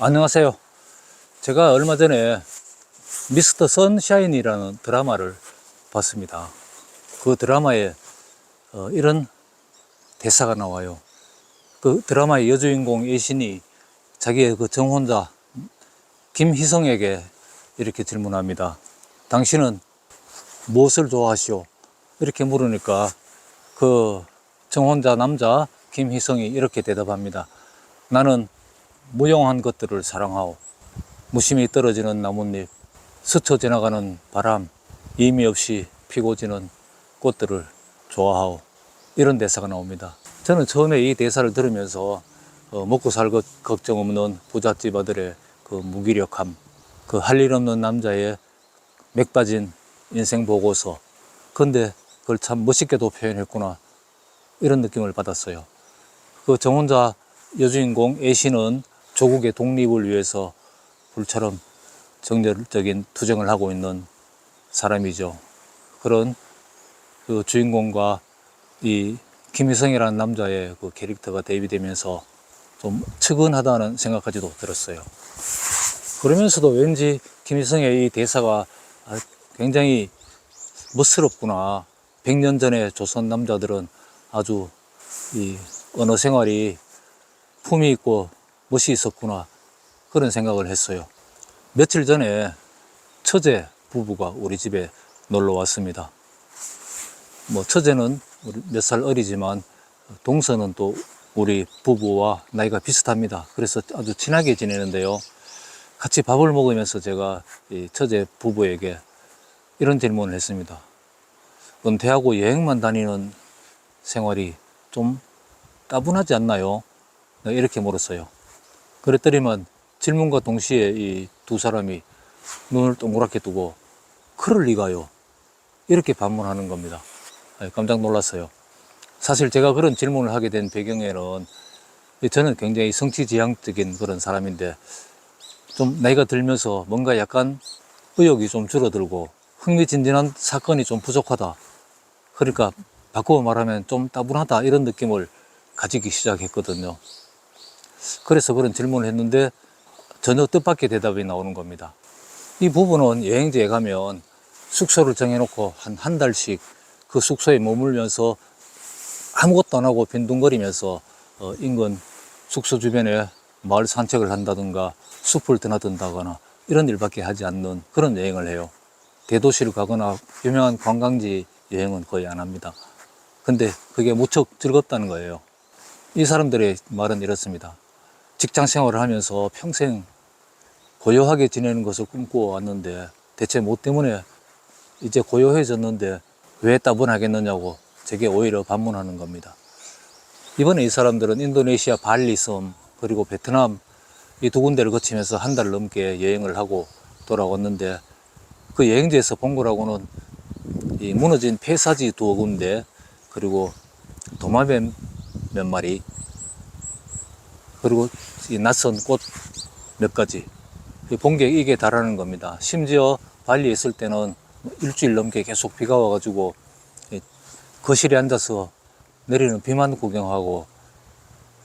안녕하세요. 제가 얼마 전에 미스터 선샤인이라는 드라마를 봤습니다. 그 드라마에 어, 이런 대사가 나와요. 그 드라마의 여주인공 예신이 자기의 그 정혼자 김희성에게 이렇게 질문합니다. 당신은 무엇을 좋아하시오? 이렇게 물으니까 그 정혼자 남자 김희성이 이렇게 대답합니다. 나는 무용한 것들을 사랑하오. 무심히 떨어지는 나뭇잎, 스쳐 지나가는 바람, 의미 없이 피고 지는 꽃들을 좋아하오. 이런 대사가 나옵니다. 저는 처음에 이 대사를 들으면서 어, 먹고 살 것 걱정 없는 부잣집 아들의 그 무기력함, 그 할 일 없는 남자의 맥 빠진 인생 보고서. 근데 그걸 참 멋있게도 표현했구나. 이런 느낌을 받았어요. 그 정혼자 여주인공 애신은 조국의 독립을 위해서 불처럼 정열적인 투쟁을 하고 있는 사람이죠. 그런 그 주인공과 이 김희성이라는 남자의 그 캐릭터가 대비되면서 좀 측은하다는 생각까지도 들었어요. 그러면서도 왠지 김희성의 이 대사가 아, 굉장히 멋스럽구나. 100년 전에 조선 남자들은 아주 이 언어 생활이 품이 있고 멋이 있었구나. 그런 생각을 했어요. 며칠 전에 처제 부부가 우리 집에 놀러 왔습니다. 뭐 처제는 몇 살 어리지만 동서는 또 우리 부부와 나이가 비슷합니다. 그래서 아주 친하게 지내는데요. 같이 밥을 먹으면서 제가 이 처제 부부에게 이런 질문을 했습니다. 은퇴하고 여행만 다니는 생활이 좀 따분하지 않나요? 내가 이렇게 물었어요. 그랬더니만 질문과 동시에 이 두 사람이 눈을 동그랗게 뜨고 그럴 리가요. 이렇게 반문하는 겁니다. 아, 깜짝 놀랐어요. 사실 제가 그런 질문을 하게 된 배경에는 저는 굉장히 성취지향적인 그런 사람인데 좀 나이가 들면서 뭔가 약간 의욕이 좀 줄어들고 흥미진진한 사건이 좀 부족하다. 그러니까 바꾸어 말하면 좀 따분하다 이런 느낌을 가지기 시작했거든요. 그래서 그런 질문을 했는데 전혀 뜻밖의 대답이 나오는 겁니다. 이 부부는 여행지에 가면 숙소를 정해놓고 한 한 달씩 그 숙소에 머물면서 아무것도 안 하고 빈둥거리면서 어, 인근 숙소 주변에 마을 산책을 한다든가 숲을 드나든다거나 이런 일밖에 하지 않는 그런 여행을 해요. 대도시를 가거나 유명한 관광지 여행은 거의 안 합니다. 근데 그게 무척 즐겁다는 거예요. 이 사람들의 말은 이렇습니다. 직장 생활을 하면서 평생 고요하게 지내는 것을 꿈꾸어 왔는데 대체 뭐 때문에 이제 고요해졌는데 왜 따분하겠느냐고 제게 오히려 반문하는 겁니다. 이번에 이 사람들은 인도네시아 발리 섬 그리고 베트남 이 두 군데를 거치면서 한 달 넘게 여행을 하고 돌아왔는데 그 여행지에서 본 거라고는 이 무너진 폐사지 두 군데 그리고 도마뱀 몇 마리 그리고 이 낯선 꽃 몇 가지 본게 이게 다라는 겁니다. 심지어 발리에 있을 때는 일주일 넘게 계속 비가 와가지고 이 거실에 앉아서 내리는 비만 구경하고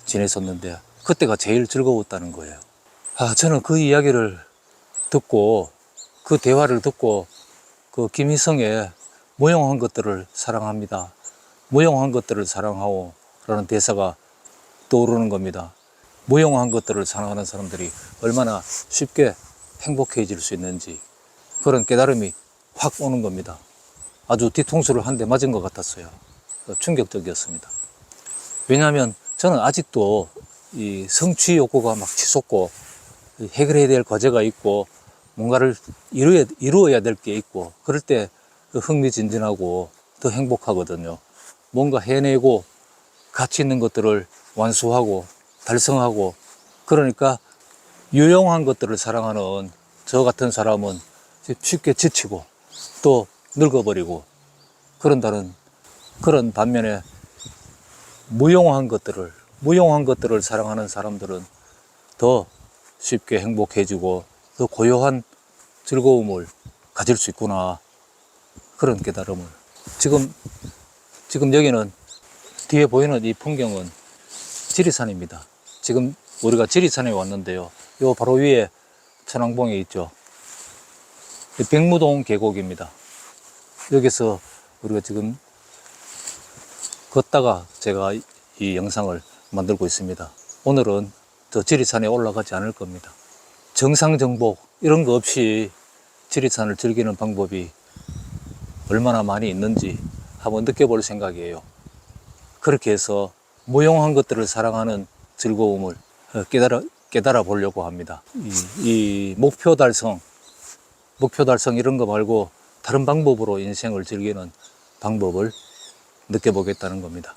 지냈었는데 그때가 제일 즐거웠다는 거예요. 아, 저는 그 이야기를 듣고 그 대화를 듣고 그 김희성의 무용한 것들을 사랑합니다. 무용한 것들을 사랑하오 라는 대사가 떠오르는 겁니다. 무용한 것들을 사랑하는 사람들이 얼마나 쉽게 행복해질 수 있는지 그런 깨달음이 확 오는 겁니다. 아주 뒤통수를 한 대 맞은 것 같았어요. 충격적이었습니다. 왜냐하면 저는 아직도 이 성취 욕구가 막 치솟고 해결해야 될 과제가 있고 뭔가를 이루어야, 이루어야 될 게 있고 그럴 때 흥미진진하고 더 행복하거든요. 뭔가 해내고 가치 있는 것들을 완수하고 달성하고 그러니까 유용한 것들을 사랑하는 저 같은 사람은 쉽게 지치고 또 늙어버리고 그런다는 그런 반면에 무용한 것들을 무용한 것들을 사랑하는 사람들은 더 쉽게 행복해지고 더 고요한 즐거움을 가질 수 있구나 그런 깨달음을 지금 지금 여기는 뒤에 보이는 이 풍경은 지리산입니다. 지금 우리가 지리산에 왔는데요. 요 바로 위에 천왕봉이 있죠. 이 백무동 계곡입니다. 여기서 우리가 지금 걷다가 제가 이- 이 영상을 만들고 있습니다. 오늘은 저 지리산에 올라가지 않을 겁니다. 정상 정복 이런 거 없이 지리산을 즐기는 방법이 얼마나 많이 있는지 한번 느껴볼 생각이에요. 그렇게 해서 무용한 것들을 사랑하는 즐거움을 어, 깨달아, 깨달아 보려고 합니다. 이, 이 목표 달성, 목표 달성 이런 거 말고 다른 방법으로 인생을 즐기는 방법을 느껴보겠다는 겁니다.